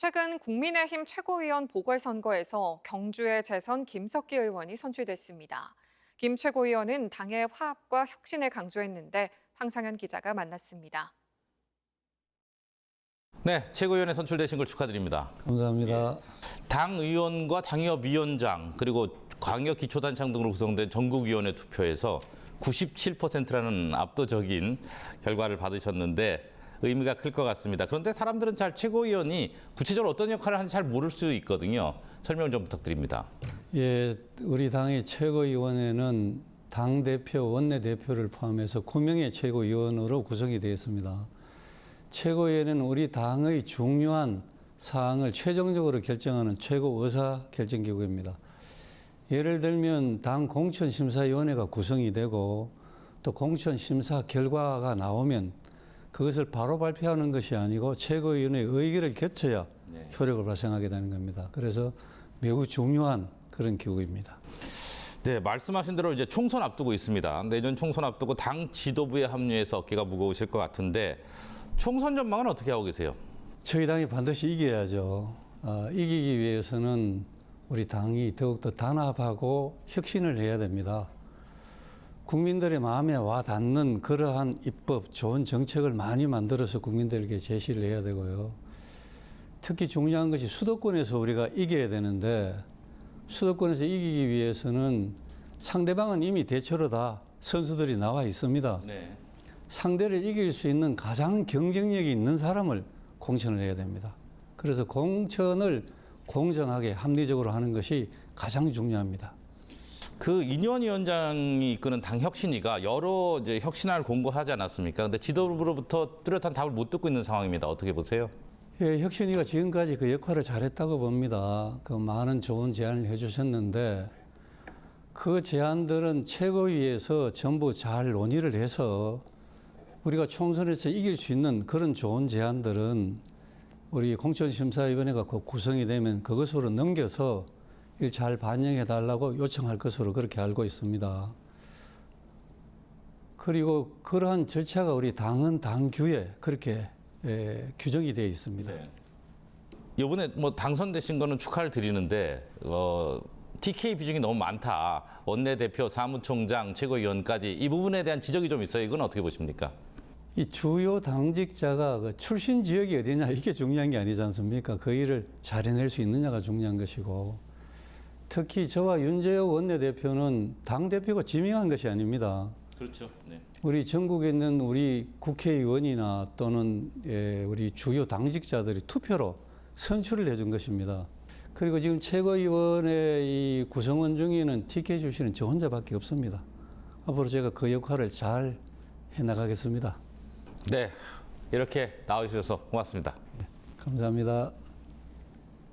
최근 국민의힘 최고위원 보궐선거에서 경주의 재선 김석기 의원이 선출됐습니다. 김 최고위원은 당의 화합과 혁신을 강조했는데 황상현 기자가 만났습니다. 네, 최고위원에 선출되신 걸 축하드립니다. 감사합니다. 당 의원과 당협위원장 그리고 광역 기초단체장 등으로 구성된 전국위원회 투표에서 97%라는 압도적인 결과를 받으셨는데 의미가 클 것 같습니다. 그런데 사람들은 잘 최고위원이 구체적으로 어떤 역할을 하는지 잘 모를 수 있거든요. 설명 좀 부탁드립니다. 예, 우리 당의 최고위원회는 당 대표, 원내 대표를 포함해서 9명의 최고위원으로 구성이 되어 있습니다. 최고위원회는 우리 당의 중요한 사항을 최종적으로 결정하는 최고 의사 결정 기구입니다. 예를 들면 당 공천심사위원회가 구성이 되고 또 공천심사 결과가 나오면 그것을 바로 발표하는 것이 아니고 최고위원회의 의결을 거쳐야 효력을 발생하게 되는 겁니다. 그래서 매우 중요한 그런 기구입니다. 네, 말씀하신 대로 이제 총선 앞두고 있습니다. 내년 총선 앞두고 당 지도부에 합류해서 어깨가 무거우실 것 같은데 총선 전망은 어떻게 하고 계세요? 저희 당이 반드시 이겨야죠. 아, 이기기 위해서는 우리 당이 더욱더 단합하고 혁신을 해야 됩니다. 국민들의 마음에 와 닿는 그러한 입법, 좋은 정책을 많이 만들어서 국민들에게 제시를 해야 되고요. 특히 중요한 것이 수도권에서 우리가 이겨야 되는데 수도권에서 이기기 위해서는 상대방은 이미 대체로 다 선수들이 나와 있습니다. 네. 상대를 이길 수 있는 가장 경쟁력이 있는 사람을 공천을 해야 됩니다. 그래서 공천을 공정하게 합리적으로 하는 것이 가장 중요합니다. 그 인현 위원장이 이끄는 당 혁신위가 여러 이제 혁신안을 공고하지 않았습니까? 근데 지도부로부터 뚜렷한 답을 못 듣고 있는 상황입니다. 어떻게 보세요? 예, 혁신위가 지금까지 그 역할을 잘했다고 봅니다. 그 많은 좋은 제안을 해주셨는데 그 제안들은 최고위에서 전부 잘 논의를 해서 우리가 총선에서 이길 수 있는 그런 좋은 제안들은 우리 공천심사위원회가 그 구성이 되면 그것으로 넘겨서 일 잘 반영해 달라고 요청할 것으로 그렇게 알고 있습니다. 그리고 그러한 절차가 우리 당은 당규에 그렇게 예, 규정이 되어 있습니다. 이번에 뭐 당선되신 거는 축하를 드리는데 어, TK 비중이 너무 많다. 원내대표, 사무총장, 최고위원까지 이 부분에 대한 지적이 좀 있어요. 이건 어떻게 보십니까? 이 주요 당직자가 그 출신 지역이 어디냐 이게 중요한 게 아니지 않습니까? 그 일을 잘 해낼 수 있느냐가 중요한 것이고 특히 저와 윤재호 원내대표는 당 대표가 지명한 것이 아닙니다. 그렇죠. 네. 우리 전국에 있는 우리 국회의원이나 또는 예, 우리 주요 당직자들이 투표로 선출을 해준 것입니다. 그리고 지금 최고위원회 이 구성원 중에는 TK 출신은 저 혼자밖에 없습니다. 앞으로 제가 그 역할을 잘 해나가겠습니다. 네. 이렇게 나와주셔서 고맙습니다. 감사합니다.